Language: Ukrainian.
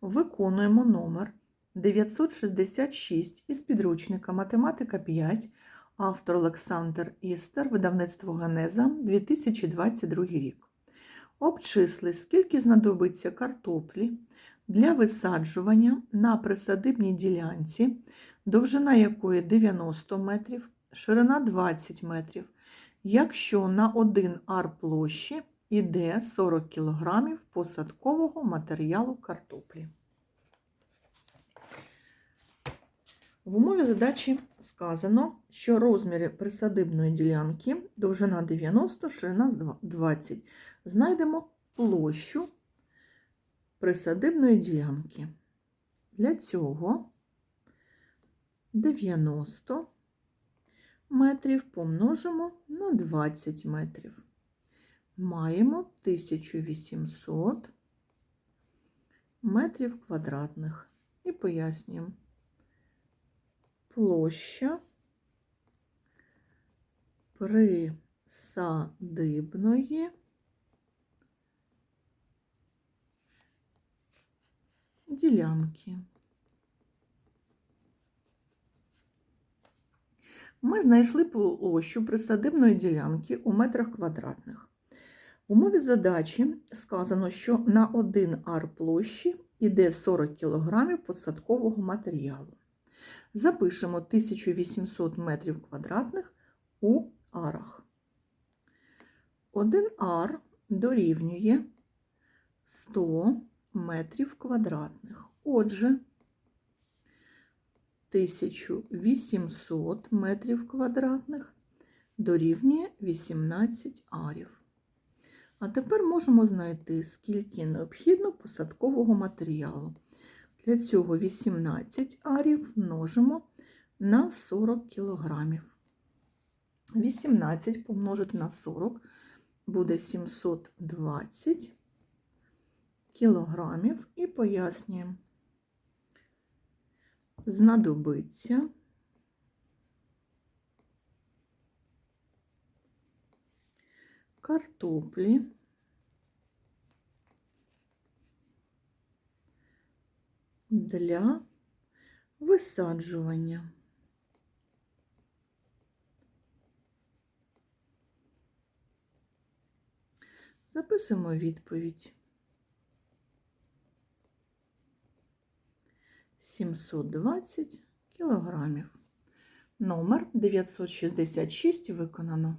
Виконуємо номер 966 із підручника Математика 5, автор Олександр Істер, видавництво Генеза, 2022 рік. Обчисли, скільки знадобиться картоплі для висаджування на присадибній ділянці, довжина якої 90 метрів, ширина 20 метрів, якщо на 1 ар площі іде 40 кг посадкового матеріалу картоплі. В умові задачі сказано, що розміри присадибної ділянки довжина 90, ширина 20. Знайдемо площу присадибної ділянки. Для цього 90 метрів помножимо на 20 метрів. Маємо 1800 метрів квадратних. І пояснюємо. Площа присадибної ділянки. Ми знайшли площу присадибної ділянки у метрах квадратних. В умові задачі сказано, що на 1 ар площі йде 40 кг посадкового матеріалу. Запишемо 1800 метрів квадратних у арах. 1 ар дорівнює 100 метрів квадратних. Отже, 1800 метрів квадратних дорівнює 18 арів. А тепер можемо знайти, скільки необхідно посадкового матеріалу. Для цього 18 арів множимо на 40 кілограмів. 18 помножити на 40 буде 720 кілограмів і пояснюємо. Знадобиться картоплі для висаджування. Записуємо відповідь. 720 кілограмів. Номер 966 виконано.